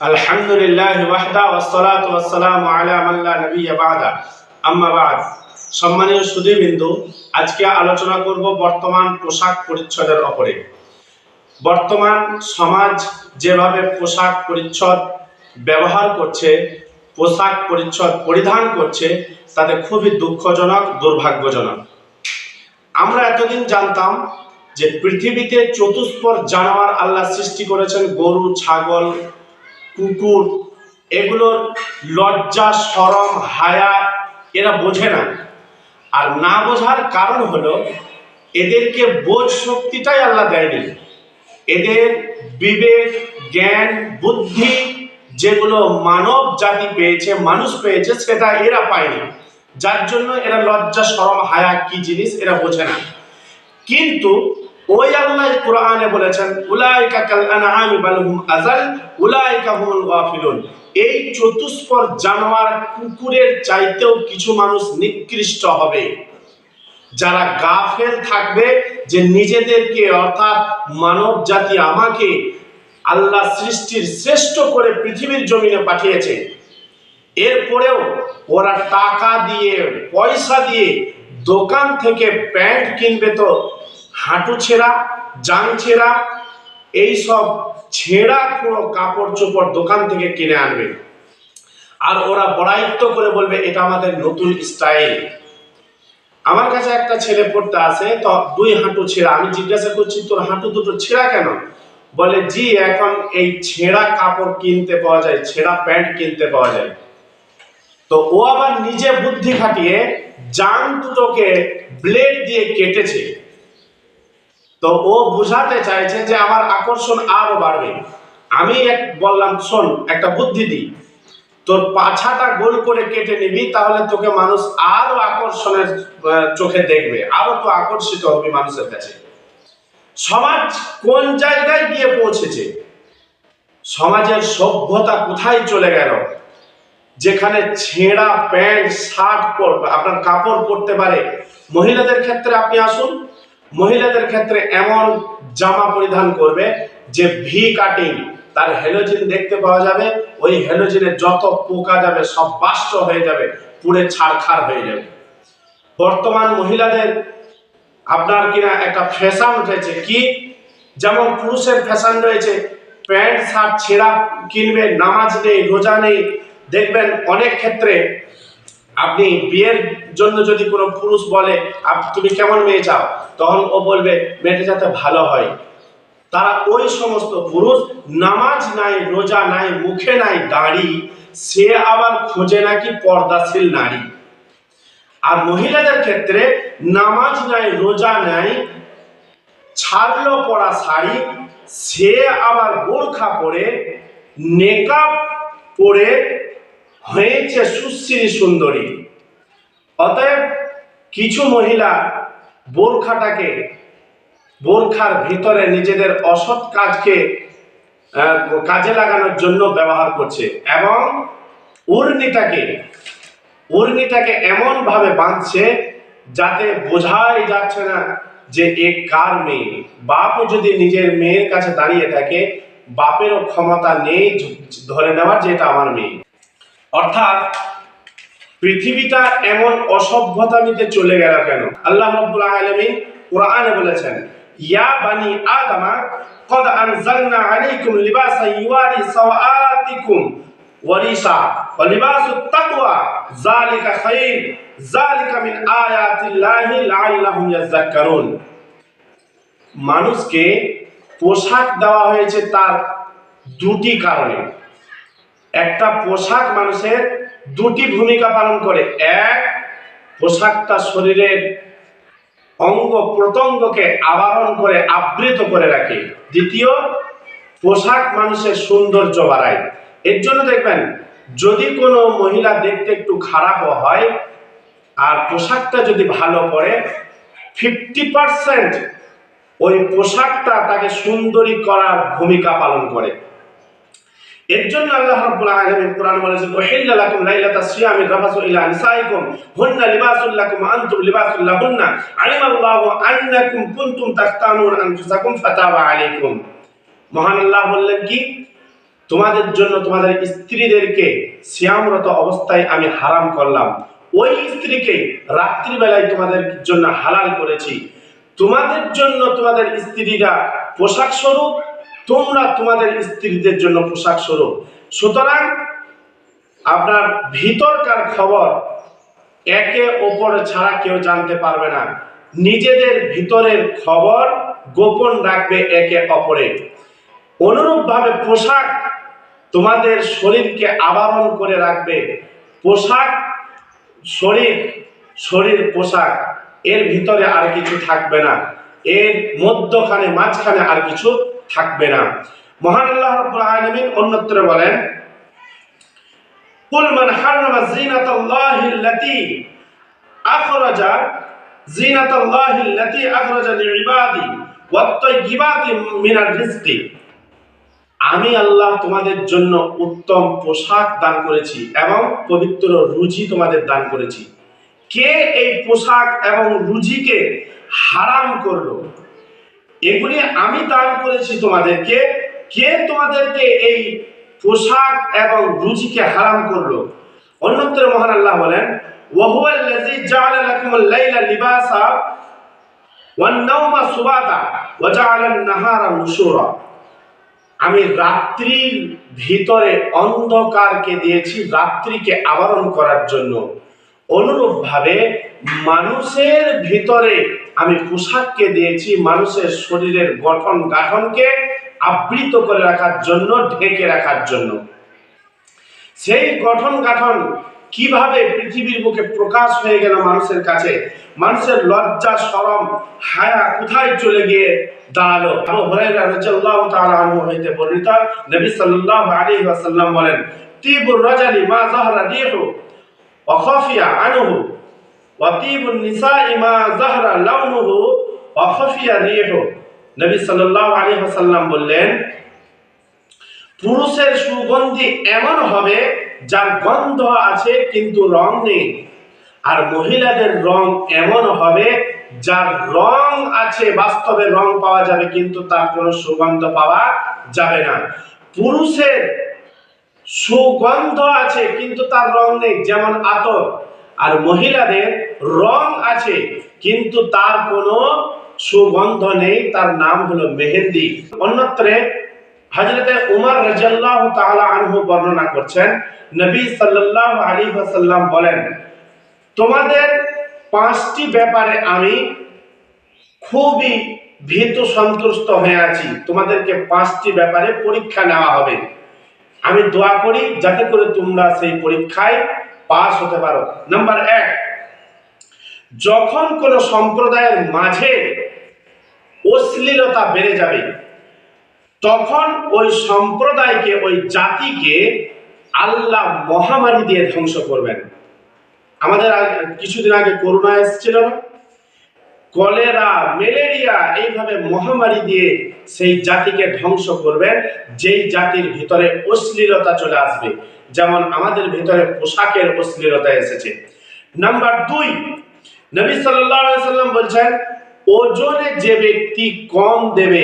الحمد لله وحده والصلاة والسلام على من لا نبي بعد أما بعد সম্মানীয় সুধীবিন্দু আজকে আলোচনা করব বর্তমান পোশাক পরিচ্ছদের ওপরে বর্তমান সমাজ যেভাবে পোশাক পরিচ্ছদ ব্যবহার করছে পোশাক পরিচ্ছদ পরিধান করছে তাতে খুবই দুঃখজনক দুর্ভাগ্যজনক আমরা এতদিন জানতাম যে পৃথিবীতে চতুষ্পর জানোয়ার আল্লাহ সৃষ্টি করেছেন গরু ছাগল কুকুর, এগুলোর লজ্জা, সরম, হায়া এরা বোঝে না। আর না বোঝার কারণ হলো এদেরকে বোঝ শক্তিটাই আল্লাহ দেয়নি। এদের বিবেক, জ্ঞান, বুদ্ধি যেগুলো মানব জাতি পেয়েছে, মানুষ পেয়েছে, সেটা এরা পায়নি। যার জন্য এরা লজ্জা, সরম, হায়া কি জিনিস এরা বোঝে না। কিন্তু ওই আল্লাহ কোরআনে বলেছেন, উলাইকা কাল আনআমি বাল হুম আযাল, উলাইকা হুমুল গাফিলুন। এই চতুষ্পর জানোয়ার কুকুরের চাইতেও কিছু মানুষ নিকৃষ্ট হবে। যারা গাফেল থাকবে, যে নিজেদেরকে অর্থাৎ মানব জাতি আমাকে আল্লাহ সৃষ্টির শ্রেষ্ঠ করে পৃথিবীর জমিনে পাঠিয়েছে। এরপরেও ওরা টাকা দিয়ে, পয়সা দিয়ে দোকান থেকে প্যান্ট কিনবে তো হাঁটু ছেঁড়া, জাং ছেঁড়া এইসব ছেঁড়া পুরো কাপড় চোপড় দোকান থেকে কিনে আনবে। আর ওরা বড়ায়িত্ব করে বলবে, এটা আমাদের নতুন স্টাইল। আমার কাছে একটা ছেলে পড়তে আসে, তো দুই হাঁটু ছেঁড়া। আমি জিজ্ঞাসা করছি, তোর হাঁটু দুটো ছেঁড়া কেন? বলে, জি, এখন এই ছেঁড়া কাপড় কিনতে পাওয়া যায়, ছেঁড়া প্যান্ট কিনতে পাওয়া যায়। তো ও আবার নিজে বুদ্ধি খাটিয়ে জাং দুটোকে ব্লেড দিয়ে কেটেছে। তো ও বুঝাতে চাইছে যে আমার আকর্ষণ আরও বাড়বে। আমি এক বললাম, শোন, একটা বুদ্ধি দিই তোর পাছাটা গোল করে কেটে নিবি, তাহলে তোকে মানুষ আরও আকর্ষণের চোখে দেখবে, আরও তো আকর্ষিত হবে মানুষের কাছে। সমাজ কোন জায়গায় গিয়ে পৌঁছেছে? সমাজের সভ্যতা কোথায় চলে গেল? যেখানে ছেঁড়া প্যান্ট, শার্ট পরবে আপনার কাপড় পরতে পারে। মহিলাদের ক্ষেত্রে আপনি আসুন। মহিলাদের ক্ষেত্রে এমন জামা পরিধান করবে যে ভি কাটিং, তার হেলোজিন দেখতে পাওয়া যাবে, ওই হেলোজিনে যত পোকা যাবে সব বাষ্ট হয়ে যাবে, পুড়ে ছাড়খাড় হয়ে যাবে। বর্তমান মহিলাদের আপনার কিনা একটা ফ্যাশন উঠেছে কি? যেমন পুরুষের ফ্যাশন রয়েছে, প্যান্ট, শার্ট, ছেঁড়া কিনবে, নামাজ নেই, রোজা নেই, দেখবেন অনেক ক্ষেত্রে আপনি বিয়ের জন্য যদি কোনো পুরুষ বলে তুমি কেমন মেয়ে চাও? তখন ও বলবে, মেয়েটা যাতে ভালো হয়। তারা ওই সমস্ত পুরুষ, নামাজ নাই, রোজা নাই, মুখে নাই, দাড়ি, সে আবার খোঁজে নাকি পর্দাশীল নারী। আর মহিলাদের ক্ষেত্রে নামাজ নাই, রোজা নাই, ছাড়লো পরা শাড়ি, সে আবার বোরখা পরে, নেকাব পরে হয়েছে সুশ্রী সুন্দরী। অতএব কিছু মহিলা বোরখাটাকে, বোরখার ভিতরে নিজেদের অসৎ কাজকে কাজে লাগানোর জন্য ব্যবহার করছে এবং উর্নিটাকে উর্নিটাকে এমন ভাবে বাঁধছে যাতে বোঝাই যাচ্ছে না যে এ কার মেয়ে। বাপও যদি নিজের মেয়ের কাছে দাঁড়িয়ে থাকে, বাপেরও ক্ষমতা নেই ধরে নেওয়ার যে এটা আমার মেয়ে। অর্থাৎ পৃথিবীটা এমন অসভ্যতামিতে চলে গেল কেন? আল্লাহ রব্বুল আলমী কোরআনে বলেছেন, ইয়া বানি আদমা, কদ আনজালনা আলাইকুম লিবাসা ইউয়ারি সাওআতিকুম ওয়ারিসা ওয়া লিবাসু তাকওয়া, যালিকা খাইর, যালিকা মিন আয়াতিল্লাহি লাআল্লাহুম ইয়াযাক্কারুন মানুষকে পোশাক দেওয়া হয়েছে তার দুটি কারণে। একটা পোশাক মানুষের দুটি ভূমিকা পালন করে। এক, পোশাকটা শরীরের অঙ্গ প্রত্যঙ্গকে আবরণ করে, আবৃত করে রাখে। দ্বিতীয়, পোশাক মানুষের সৌন্দর্য বাড়ায়। এর জন্য দেখবেন, যদি কোনো মহিলা দেখতে একটু খারাপও হয়, আর পোশাকটা যদি ভালো পরে ফিফটি পার্সেন্ট ওই পোশাকটা তাকে সুন্দরী করার ভূমিকা পালন করে। এর জন্য আল্লাহ রাব্বুল আলামিন কোরআন বলেছেন, উহিল্লা লাকুম লাইলাতাস সিয়ামি রাফাসু ইলা নিসাইকুম, হুন্না লিবাসুল লাকুম আনতুম লিবাসুল লাহুন্না। আলিমাল্লাহু আন্নাকুম কুনতুম তাখতানুন আনফুসাকুম ফাতাবা আলাইকুম। মহান আল্লাহ বললেন কি? তোমাদের জন্য তোমাদের স্ত্রীদেরকে শ্যামরত অবস্থায় আমি হারাম করলাম। ওই স্ত্রীকে রাত্রিবেলায় তোমাদের জন্য হালাল করেছি। তোমাদের জন্য তোমাদের স্ত্রীরা পোশাক স্বরূপ তোমরা তোমাদের স্ত্রীদের জন্য পোশাক স্বরূপ। সুতরাং আপনার ভিতরকার খবর একে অপরে ছাড়া কেউ জানতে পারবে না। নিজেদের ভিতরের খবর গোপন রাখবে একে অপরে অনুরূপভাবে পোশাক তোমাদের শরীরকে আবরণ করে রাখবে। পোশাক, শরীর শরীর পোশাক, এর ভিতরে আর কিছু থাকবে না। এর মধ্যখানে, মাঝখানে আর কিছু থাকবে না। মহান আল্লাহ রাব্বুল আলামিন অন্যত্র বলেন, কুল মান হারামা আখরাজা আখরাজা লিইবাদি মিনার রিজকি। আমি আল্লাহ তোমাদের জন্য উত্তম পোশাক দান করেছি এবং পবিত্র রুজি তোমাদের দান করেছি। কে এই পোশাক এবং রুজিকে হারাম করল? এগুলি আমি দান করেছি তোমাদেরকে। কে তোমাদেরকে এই পোশাক এবং রুজিকে হারাম করল? অন্যত্র মহান আল্লাহ বলেন ওয়ান সুবাতা আমি রাত্রির ভিতরে অন্ধকারকে দিয়েছি, রাত্রিকে আবরণ করার জন্য। অনুরূপভাবে মানুষের ভিতরে আমি পোশাককে দিয়েছি মানুষের শরীরের গঠন গাঠনকে আবৃত করে রাখার জন্য, ঢেকে রাখার জন্য। সেই গঠন গাঠন কীভাবে পৃথিবীর মুখে প্রকাশ হয়ে গেল মানুষের কাছে? মানুষের লজ্জা শরম হায়া কোথায় চলে গিয়ে দাঁড়াল? আবু হুরায়রা রাদিয়াল্লাহু তাআলা আনহু হইতে বর্ণিত, নবী সাল্লাল্লাহু আলাইহি ওয়াসাল্লাম বলেন, তিবুর রাজালি মা যাহরা রিহু ওয়া খাফিয়া আনহু ওয়া তিবুন নিসাই মা যাহরা লাউনুহু ওয়া খাফিয়া রিহু। নবী সাল্লাল্লাহু আলাইহি ওয়াসাল্লাম বললেন, পুরুষের সুগন্ধি এমন হবে যার গন্ধ আছে কিন্তু রং নেই, আর মহিলাদের রং এমন হবে যার রং আছে, বাস্তবে রং পাওয়া যাবে কিন্তু তার কোনো সুগন্ধ পাওয়া যাবে না। পুরুষের সুগন্ধ আছে কিন্তু তার রং নেই, যেমন আতর। আর মহিলাদের রং আছে, কিন্তু তার কোনো সুগন্ধ নেই, তার নাম হলো মেহেন্দি। অন্যত্রে হযরতে উমর রাদিয়াল্লাহু তাআলা আনহু বর্ণনা করছেন, নবী সাল্লাল্লাহু আলাইহি ওয়াসাল্লাম বলেন, তোমাদের পাঁচটি ব্যাপারে আমি খুবই ভীত সন্তুষ্ট হয়ে আছি। তোমাদেরকে পাঁচটি ব্যাপারে পরীক্ষা নেওয়া হবে। আমি দোয়া করি যাতে করে তোমরা সেই পরীক্ষায় পাস হতে পারো। নাম্বার এক, যখন কোনো সম্প্রদায়ের মাঝে অশ্লীলতা বেড়ে যাবে, তখন ওই সম্প্রদায়কে, ওই জাতিকে আল্লাহ মহামারী দিয়ে ধ্বংস করবেন। আমাদের কিছুদিন আগে করোনা এসেছিল না? কলেরা, ম্যালেরিয়া, এইভাবে মহামারী দিয়ে সেই জাতিকে ধ্বংস করবেন, যেই জাতির ভিতরে অশ্লীলতা চলে আসবে। যেমন আমাদের ভিতরে পোশাকের অশ্লীলতা এসেছে। নাম্বার দুই, নবী সাল্লাম বলছেন, ওজনে যে ব্যক্তি কম দেবে,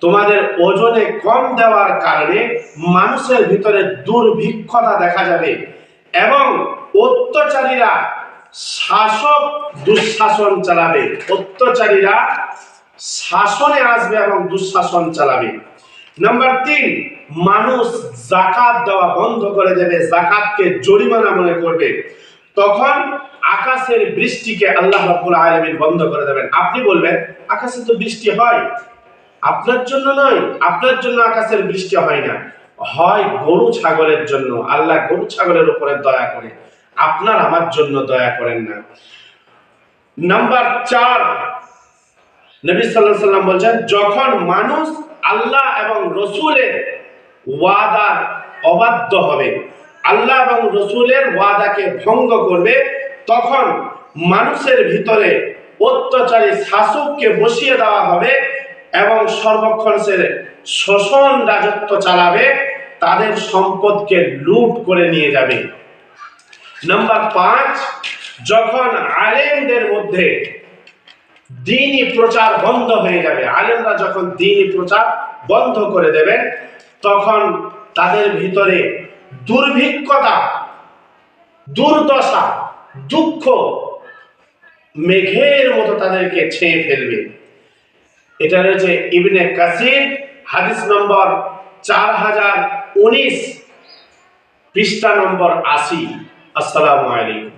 তোমাদের ওজনে কম দেওয়ার কারণে মানুষের ভিতরে দুর্ভিক্ষতা দেখা যাবে এবং অত্যাচারীরা শাসক দুঃশাসন চালাবে। অত্যাচারীরা শাসনে আসবে এবং দুঃশাসন চালাবে। নাম্বার তিন মানুষ জাকাত দেওয়া বন্ধ করে দেবে জাকাতকে জরিমানা মনে করবে। তখন আকাশের বৃষ্টিকে আল্লাহ রাব্বুল আলামিন বন্ধ করে দেবেন। আপনি বলবেন, আকাশে তো বৃষ্টি হয়। আপনার জন্য নয়, আপনার জন্য আকাশের বৃষ্টি হয় না। হয় গরু ছাগলের জন্য। আল্লাহ গরু ছাগলের উপরে দয়া করে। আপনার আমার জন্য দয়া করেন না। নাম্বার চার, নবী সাল্লাল্লাহু আলাইহি সাল্লাম বলছেন, যখন মানুষ আল্লাহ এবং রসুলের ওয়াদার অবাধ্য হবে। আল্লাহ এবং রসুলের ওয়াদাকে ভঙ্গ করবে, তখন মানুষের ভিতরে অত্যাচারী শাসককে বসিয়ে দেওয়া হবে এবং সর্বক্ষণ সে শোষণ রাজত্ব চালাবে, তাদের সম্পদকে লুট করে নিয়ে যাবে। নাম্বার পাঁচ, যখন আলেমদের মধ্যে দিনই প্রচার বন্ধ হয়ে যাবে। আলেমরা যখন দিনই প্রচার বন্ধ করে দেবেন তখন তাদের ভিতরে দুর্ভিক্ষতা, দুর্দশা, দুঃখ মেঘের মতো তাদেরকে ছেয়ে ফেলবে। এটা রয়েছে ইবনে কাসির, হাদিস নম্বর চার হাজার উনিশ, পৃষ্ঠা নম্বর আশি। আসসালামু আলাইকুম।